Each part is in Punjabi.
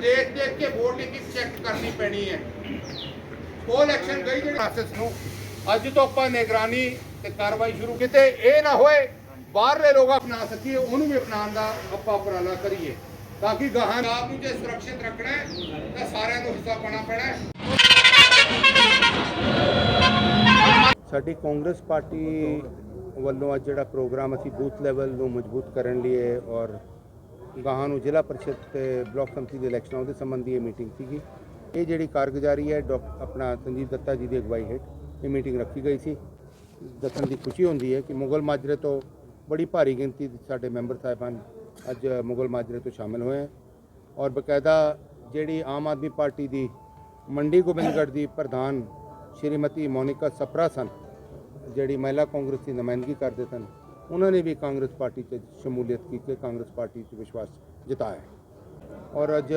ਦੇਖ ਦੇਖ ਕੇ ਵੋਟ ਦੀ ਚੈੱਕ ਕਰਨੀ ਪੈਣੀ ਹੈ। ਉਹ ਇਲੈਕਸ਼ਨ ਗਈ ਜਿਹੜੀ ਪ੍ਰੋਸੈਸ ਨੂੰ। ਅੱਜ ਤੋਂ ਆਪਾਂ ਨਿਗਰਾਨੀ ਤੇ ਕਾਰਵਾਈ ਸ਼ੁਰੂ ਕੀਤੇ। ਇਹ ਨਾ ਹੋਏ ਬਾਹਰਲੇ ਲੋਕ ਅਪਣਾ ਸਕੀਏ ਉਹਨੂੰ ਵੀ ਅਪਣਾਉਣ ਦਾ ਆਪਾਂ ਉਪਰਾਲਾ ਕਰੀਏ। ਤਾਂ ਕਿ ਗਾਹਾਂ ਆਪ ਨੂੰ ਜੇ ਸੁਰੱਖਿਅਤ ਰੱਖਣਾ ਹੈ, ਤਾਂ ਸਾਰਿਆਂ ਨੂੰ ਹਿੱਸਾ ਪਾਣਾ ਪੈਣਾ ਸਾਡੀ ਕਾਂਗਰਸ ਪਾਰਟੀ ਵੱਲੋਂ ਅੱਜ ਜਿਹੜਾ ਪ੍ਰੋਗਰਾਮ ਅਸੀਂ ਬੂਥ ਲੈਵਲ ਨੂੰ ਮਜ਼ਬੂਤ ਕਰਨ ਲਈ ਔਰ ਗਾਹਾਂ ਨੂੰ ਜ਼ਿਲ੍ਹਾ ਪਰਿਸ਼ਦ ਤੇ ਬਲਾਕ ਸੰਮਤੀ ਦੇ ਇਲੈਕਸ਼ਨਾਂ ਉਹਦੇ ਸੰਬੰਧੀ ਇਹ ਮੀਟਿੰਗ ਸੀਗੀ। ਇਹ ਜਿਹੜੀ ਕਾਰਗੁਜ਼ਾਰੀ ਹੈ, ਡਾਕ ਆਪਣਾ ਸੰਜੀਵ ਦੱਤਾ ਜੀ ਦੀ ਅਗਵਾਈ ਹੇਠ ਇਹ ਮੀਟਿੰਗ ਰੱਖੀ ਗਈ ਸੀ। ਦੱਸਣ ਦੀ ਖੁਸ਼ੀ ਹੁੰਦੀ ਹੈ ਕਿ ਮੁਗਲ ਮਾਜਰੇ ਤੋਂ ਬੜੀ ਭਾਰੀ ਗਿਣਤੀ ਦੇ ਸਾਡੇ ਮੈਂਬਰ ਸਾਹਿਬਾਨ ਅੱਜ ਮੁਗਲ ਮਾਜਰੇ ਤੋਂ ਸ਼ਾਮਿਲ ਹੋਏ ਹੈ ਔਰ ਬਕਾਇਦਾ ਜਿਹੜੀ ਆਮ ਆਦਮੀ ਪਾਰਟੀ ਦੀ ਮੰਡੀ ਗੋਬਿੰਦਗੜ੍ਹ ਦੀ ਪ੍ਰਧਾਨ ਸ਼੍ਰੀਮਤੀ ਮੋਨਿਕਾ ਸਪਰਾ ਸਨ, ਜਿਹੜੀ ਮਹਿਲਾ ਕਾਂਗਰਸ ਦੀ ਨੁਮਾਇੰਦਗੀ ਕਰਦੇ ਸਨ ਉਹਨਾਂ ਨੇ ਵੀ ਕਾਂਗਰਸ ਪਾਰਟੀ 'ਚ ਸ਼ਮੂਲੀਅਤ ਕੀਤੀ ਕਾਂਗਰਸ ਪਾਰਟੀ 'ਚ ਵਿਸ਼ਵਾਸ ਜਤਾਇਆ ਔਰ ਅੱਜ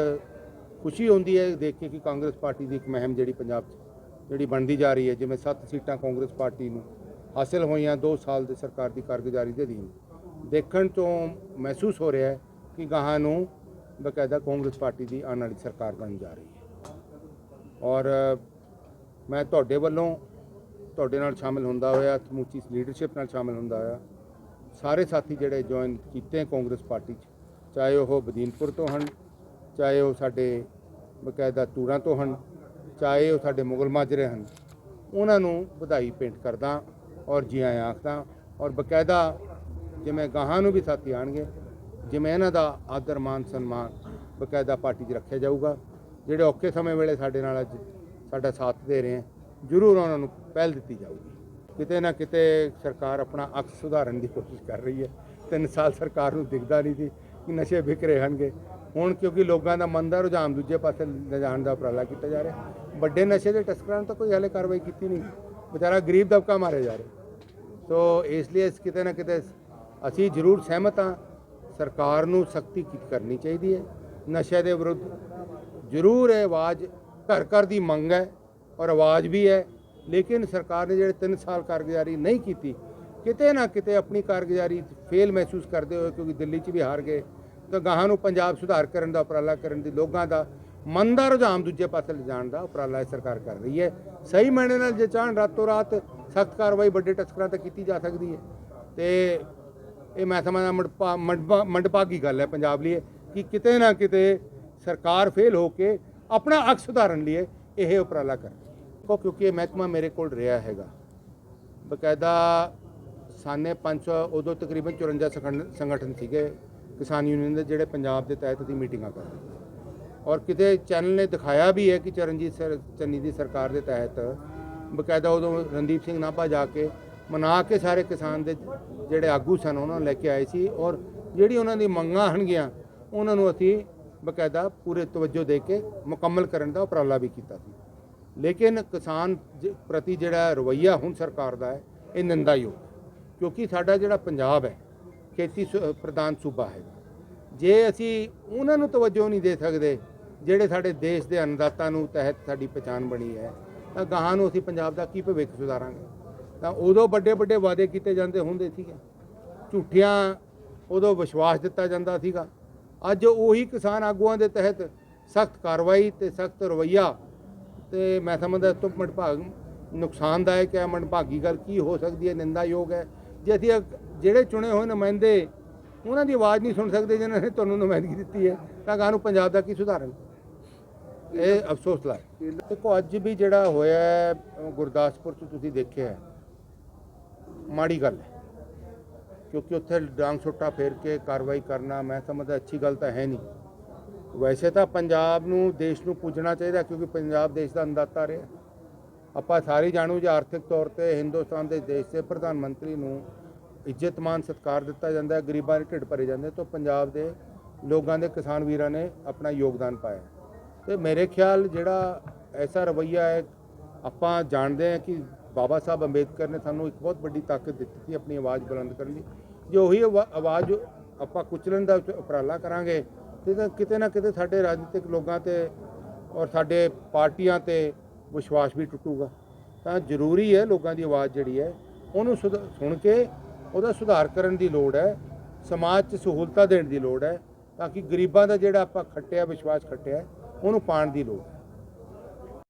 ਖੁਸ਼ੀ ਹੁੰਦੀ ਹੈ ਦੇਖ ਕੇ ਕਿ ਕਾਂਗਰਸ ਪਾਰਟੀ ਦੀ ਇੱਕ ਮਹਿਮ ਜਿਹੜੀ ਪੰਜਾਬ 'ਚ ਜਿਹੜੀ ਬਣਦੀ ਜਾ ਰਹੀ ਹੈ ਜਿਵੇਂ 7 ਸੀਟਾਂ ਕਾਂਗਰਸ ਪਾਰਟੀ ਨੂੰ ਹਾਸਲ ਹੋਈਆਂ 2 ਸਾਲ ਦੇ ਸਰਕਾਰ ਦੀ ਕਾਰਗੁਜ਼ਾਰੀ ਦੇ ਅਧੀਨ ਦੇਖਣ ਤੋਂ ਮਹਿਸੂਸ ਹੋ ਰਿਹਾ ਹੈ ਕਿ ਗਾਹਾਂ ਨੂੰ ਬਕਾਇਦਾ ਕਾਂਗਰਸ ਪਾਰਟੀ ਦੀ ਆਉਣ ਵਾਲੀ ਸਰਕਾਰ ਬਣ ਜਾ ਰਹੀ ਹੈ ਔਰ ਮੈਂ ਤੁਹਾਡੇ ਵੱਲੋਂ ਤੁਹਾਡੇ ਨਾਲ ਸ਼ਾਮਿਲ ਹੁੰਦਾ ਹੋਇਆ ਸਮੁੱਚੀ ਲੀਡਰਸ਼ਿਪ ਨਾਲ ਸ਼ਾਮਿਲ ਹੁੰਦਾ ਹੋਇਆ ਸਾਰੇ ਸਾਥੀ ਜਿਹੜੇ ਜੁਆਇਨ ਕੀਤੇ ਕਾਂਗਰਸ ਪਾਰਟੀ 'ਚ, ਚਾਹੇ ਉਹ ਬਦੀਨਪੁਰ ਤੋਂ ਹਨ, ਚਾਹੇ ਉਹ ਸਾਡੇ ਬਕਾਇਦਾ ਤੂਰਾਂ ਤੋਂ ਹਨ, ਚਾਹੇ ਉਹ ਸਾਡੇ ਮੁਗਲ ਮਾਜਰੇ ਹਨ, ਉਹਨਾਂ ਨੂੰ ਵਧਾਈ ਪੇਂਟ ਕਰਦਾ ਔਰ ਜੀ ਆਇਆਂ ਆਖਦਾ ਔਰ ਬਕਾਇਦਾ ਜਿਵੇਂ ਗਾਹਾਂ ਨੂੰ ਵੀ ਸਾਥੀ ਆਣਗੇ, ਜਿਵੇਂ ਇਹਨਾਂ ਦਾ ਆਦਰ, ਮਾਨ, ਸਨਮਾਨ ਬਕਾਇਦਾ ਪਾਰਟੀ 'ਚ ਰੱਖਿਆ ਜਾਊਗਾ। ਜਿਹੜੇ ਔਖੇ ਸਮੇਂ ਵੇਲੇ ਸਾਡੇ ਨਾਲ ਅੱਜ ਸਾਡਾ ਸਾਥ ਦੇ ਰਹੇ ਹੈ ਜ਼ਰੂਰ ਉਹਨਾਂ ਨੂੰ ਪਹਿਲ ਦਿੱਤੀ ਜਾਊਗੀ। ਕਿਤੇ ਨਾ ਕਿਤੇ ਸਰਕਾਰ ਆਪਣਾ ਅਕਸ ਸੁਧਾਰਨ ਦੀ ਕੋਸ਼ਿਸ਼ ਕਰ ਰਹੀ ਹੈ। ਤਿੰਨ ਸਾਲ ਸਰਕਾਰ ਨੂੰ ਦਿਖਦਾ ਨਹੀਂ ਸੀ ਕਿ ਨਸ਼ੇ ਵਿਕ ਰਹੇ ਹਨਗੇ ਹੁਣ ਕਿਉਂਕਿ ਲੋਕਾਂ ਦਾ ਮਨ ਦਾ ਰੁਝਾਨ ਦੂਜੇ ਪਾਸੇ ਲਿਜਾਣ ਦਾ ਉਪਰਾਲਾ ਕੀਤਾ ਜਾ ਰਿਹਾ। ਵੱਡੇ ਨਸ਼ੇ ਦੇ ਤਸਕਰਾਂ ਨੂੰ ਤਾਂ ਕੋਈ ਹਾਲੇ ਕਾਰਵਾਈ ਕੀਤੀ ਨਹੀਂ। ਵਿਚਾਰਾ ਗਰੀਬ ਦਬਕਾ ਮਾਰੇ ਜਾ ਰਿਹਾ। ਸੋ ਇਸ ਲਈ ਇਸ ਕਿਤੇ ਨਾ ਕਿਤੇ ਅਸੀਂ ਜ਼ਰੂਰ ਸਹਿਮਤ ਹਾਂ। ਸਰਕਾਰ ਨੂੰ ਸਖਤੀ ਕਰਨੀ ਚਾਹੀਦੀ ਹੈ। ਨਸ਼ੇ ਦੇ ਵਿਰੁੱਧ ਜ਼ਰੂਰ ਇਹ ਆਵਾਜ਼ ਘਰ ਘਰ ਦੀ ਮੰਗ ਹੈ ਔਰ ਆਵਾਜ਼ ਵੀ ਹੈ। ਲੇਕਿਨ ਸਰਕਾਰ ਨੇ ਜਿਹੜੇ 3 ਸਾਲ ਕਾਰਗੁਜ਼ਾਰੀ ਨਹੀਂ ਕੀਤੀ, ਕਿਤੇ ਨਾ ਕਿਤੇ ਆਪਣੀ ਕਾਰਗੁਜ਼ਾਰੀ ਫੇਲ ਮਹਿਸੂਸ ਕਰਦੇ ਹੋਏ ਕਿਉਂਕਿ ਦਿੱਲੀ 'ਚ ਵੀ ਹਾਰ ਗਏ, ਤਾਂ ਗਾਹਾਂ ਨੂੰ ਪੰਜਾਬ ਸੁਧਾਰ ਕਰਨ ਦਾ, ਉਪਰਾਲਾ ਕਰਨ ਦੀ ਲੋਕਾਂ ਦਾ ਮਨ ਦਾ ਰੁਝਾਨ ਦੂਜੇ ਪਾਸੇ ਲਿਜਾਣ ਦਾ ਉਪਰਾਲਾ ਇਹ ਸਰਕਾਰ ਕਰ ਰਹੀ ਹੈ। ਸਹੀ ਮਾਇਨੇ ਨਾਲ ਜੇ ਚਾਹਣ, ਰਾਤੋਂ ਰਾਤ ਸਖਤ ਕਾਰਵਾਈ ਵੱਡੇ ਟਸਕਰਾਂ ਤੇ ਕੀਤੀ ਜਾ ਸਕਦੀ ਹੈ। ਤੇ ਇਹ ਮੈਂ ਸਮਝਦਾ ਮੰਡਪਾ ਮੰਡਪਾ, ਮੰਡਪਾਗੀ ਗੱਲ ਹੈ ਪੰਜਾਬ ਲਈ ਕਿ ਕਿਤੇ ਨਾ ਕਿਤੇ ਸਰਕਾਰ ਫੇਲ ਹੋ ਕੇ ਆਪਣਾ ਅਕ ਸੁਧਾਰਨ ਲਈ ਇਹ ਉਪਰਾਲਾ ਕਰ ਕੋ ਕਿਉਂਕਿ ਇਹ ਮਹਿਕਮਾ ਮੇਰੇ ਕੋਲ ਰਿਹਾ ਹੈਗਾ। ਬਕਾਇਦਾ ਸਾਨੇ 500 ਉਦੋਂ ਤਕਰੀਬਨ 54 ਸੰਗਠਨ- ਸੰਗਠਨ ਸੀਗੇ, ਕਿਸਾਨ ਯੂਨੀਅਨ ਦੇ, ਜਿਹੜੇ ਪੰਜਾਬ ਦੇ ਤਹਿਤ ਦੀ ਮੀਟਿੰਗਾਂ ਕਰਦੇ ਔਰ ਕਿਤੇ ਚੈਨਲ ਨੇ ਦਿਖਾਇਆ ਵੀ ਹੈ ਕਿ ਚਰਨਜੀਤ ਸਰ, ਚੰਨੀ ਦੀ ਸਰਕਾਰ ਦੇ ਤਹਿਤ ਬਕਾਇਦਾ ਉਦੋਂ ਰਣਦੀਪ ਸਿੰਘ ਨਾਭਾ ਜਾ ਕੇ ਮਨਾ ਕੇ ਸਾਰੇ ਕਿਸਾਨ ਦੇ ਜਿਹੜੇ ਆਗੂ ਸਨ, ਉਹਨਾਂ ਨੂੰ ਲੈ ਕੇ ਆਏ ਸੀ ਔਰ ਜਿਹੜੀ ਉਹਨਾਂ ਦੀ ਮੰਗਾਂ ਹਨਗੀਆਂ ਉਹਨਾਂ ਨੂੰ ਅਸੀਂ ਬਕਾਇਦਾ ਪੂਰੇ ਤਵੱਜੋ ਦੇ ਕੇ ਮੁਕੰਮਲ ਕਰਨ ਦਾ ਉਪਰਾਲਾ ਵੀ ਕੀਤਾ ਸੀ। ਲੇਕਿਨ ਕਿਸਾਨ ਜ- ਪ੍ਰਤੀ ਜਿਹੜਾ ਰਵੱਈਆ ਹੁਣ ਸਰਕਾਰ ਦਾ ਹੈ, ਇਹ ਨਿੰਦਾਯੋਗ ਕਿਉਂਕਿ ਸਾਡਾ ਜਿਹੜਾ ਪੰਜਾਬ ਹੈ, ਖੇਤੀ ਸੁ- ਪ੍ਰਧਾਨ ਸੂਬਾ ਹੈ। ਜੇ ਅਸੀਂ ਉਹਨਾਂ ਨੂੰ ਤਵੱਜੋ ਨਹੀਂ ਦੇ ਸਕਦੇ, ਜਿਹੜੇ ਸਾਡੇ ਦੇਸ਼ ਦੇ ਅੰਨਦਾਤਾ ਨੂੰ ਤਹਿਤ ਸਾਡੀ ਪਛਾਣ ਬਣੀ ਹੈ, ਤਾਂ ਗਾਹਾਂ ਨੂੰ ਅਸੀਂ ਪੰਜਾਬ ਦਾ ਕੀ ਭਵਿੱਖ ਸੁਧਾਰਾਂਗੇ? ਤਾਂ ਉਦੋਂ ਵੱਡੇ ਵੱਡੇ ਵਾਅਦੇ ਕੀਤੇ ਜਾਂਦੇ ਹੁੰਦੇ ਸੀਗੇ। ਝੂਠੀਆਂ ਉਦੋਂ ਵਿਸ਼ਵਾਸ ਦਿੱਤਾ ਜਾਂਦਾ ਸੀਗਾ। ਅੱਜ ਉਹੀ ਕਿਸਾਨ ਆਗੂਆਂ ਦੇ ਤਹਿਤ ਸਖਤ ਕਾਰਵਾਈ ਤੇ ਸਖਤ ਰਵੱਈਆ ਤੇ ਮੈਂ ਸਮਝਦਾ ਇਸ ਤੋਂ ਮੰਦਭਾਗ ਨੁਕਸਾਨਦਾਇਕ ਹੈ ਮੰਦਭਾਗੀ ਗੱਲ ਕੀ ਹੋ ਸਕਦੀ ਹੈ, ਨਿੰਦਾਯੋਗ ਹੈ। ਜੇ ਅਸੀਂ ਜਿਹੜੇ ਚੁਣੇ ਹੋਏ ਨੁਮਾਇੰਦੇ ਉਹਨਾਂ ਦੀ ਆਵਾਜ਼ ਨਹੀਂ ਸੁਣ ਸਕਦੇ ਜਿਨ੍ਹਾਂ ਨੇ ਤੁਹਾਨੂੰ ਨੁਮਾਇੰਦਗੀ ਦਿੱਤੀ ਹੈ, ਤਾਂ ਗਾਂ ਨੂੰ ਪੰਜਾਬ ਦਾ ਕੀ ਸੁਧਾਰਨ? ਇਹ ਅਫਸੋਸ ਲਾ ਦੇਖੋ, ਅੱਜ ਵੀ ਜਿਹੜਾ ਹੋਇਆ ਗੁਰਦਾਸਪੁਰ ਚ ਤੁਸੀਂ ਦੇਖਿਆ ਮਾੜੀ ਗੱਲ ਹੈ। ਕਿਉਂਕਿ ਉੱਥੇ ਡਾਂਗ ਛੋਟਾ ਫੇਰ ਕੇ ਕਾਰਵਾਈ ਕਰਨਾ, ਮੈਂ ਸਮਝਦਾ ਅੱਛੀ ਗੱਲ ਤਾਂ ਹੈ ਨਹੀਂ। ਵੈਸੇ ਤਾਂ ਪੰਜਾਬ ਨੂੰ, ਦੇਸ਼ ਨੂੰ ਪੁੱਜਣਾ ਚਾਹੀਦਾ ਕਿਉਂਕਿ ਪੰਜਾਬ ਦੇਸ਼ ਦਾ ਅੰਦਾਤਾ ਰਿਹਾ। ਆਪਾਂ ਸਾਰੇ ਜਾਣੂ ਜੇ ਆਰਥਿਕ ਤੌਰ ਤੇ ਹਿੰਦੁਸਤਾਨ ਦੇ ਦੇਸ਼ ਦੇ ਪ੍ਰਧਾਨ ਮੰਤਰੀ ਨੂੰ ਇੱਜ਼ਤ ਮਾਨ ਸਤਿਕਾਰ ਦਿੱਤਾ ਜਾਂਦਾ ਹੈ, ਗਰੀਬਾਂ ਦੇ ਢਿੱਡ ਭਰੇ ਜਾਂਦੇ, ਤਾਂ ਪੰਜਾਬ ਦੇ ਲੋਕਾਂ ਦੇ ਕਿਸਾਨ ਵੀਰਾਂ ਨੇ ਆਪਣਾ ਯੋਗਦਾਨ ਪਾਇਆ। ਤੇ ਮੇਰੇ ਖਿਆਲ ਜਿਹੜਾ ਐਸਾ ਰਵਈਆ ਹੈ, ਆਪਾਂ ਜਾਣਦੇ ਹਾਂ ਕਿ ਬਾਬਾ ਸਾਹਿਬ ਅੰਬੇਦਕਰ ਨੇ ਸਾਨੂੰ ਇੱਕ ਬਹੁਤ ਵੱਡੀ ਤਾਕਤ ਦਿੱਤੀ ਸੀ ਆਪਣੀ ਆਵਾਜ਼ ਬੁਲੰਦ ਕਰਨ ਦੀ। ਜੇ ਉਹੀ ਆਵਾ- ਆਵਾਜ਼ ਆਪਾਂ ਕੁਚਲਣ ਦਾ ਉਪਰਾਲਾ ਕਰਾਂਗੇ ਤੇ ਤਾਂ ਕਿਤੇ ਨਾ ਕਿਤੇ ਸਾਡੇ ਰਾਜਨੀਤਿਕ ਲੋਕਾਂ ਤੇ ਔਰ ਸਾਡੇ ਪਾਰਟੀਆਂ ਤੇ ਵਿਸ਼ਵਾਸ ਵੀ ਟੁੱਟੂਗਾ ਤਾਂ ਜ਼ਰੂਰੀ ਹੈ ਲੋਕਾਂ ਦੀ ਆਵਾਜ਼ ਜਿਹੜੀ ਹੈ, ਉਹਨੂੰ ਸੁਧ- ਸੁਣ ਕੇ ਉਹਦਾ ਸੁਧਾਰ ਕਰਨ ਦੀ ਲੋੜ ਹੈ, ਸਮਾਜ 'ਚ ਸਹੂਲਤਾਂ ਦੇਣ ਦੀ ਲੋੜ ਹੈ, ਤਾਂ ਕਿ ਗਰੀਬਾਂ ਦਾ ਜਿਹੜਾ ਆਪਾਂ ਖੱਟਿਆ, ਵਿਸ਼ਵਾਸ ਖੱਟਿਆ, ਉਹਨੂੰ ਪਾਣ ਦੀ ਲੋੜ ਹੈ।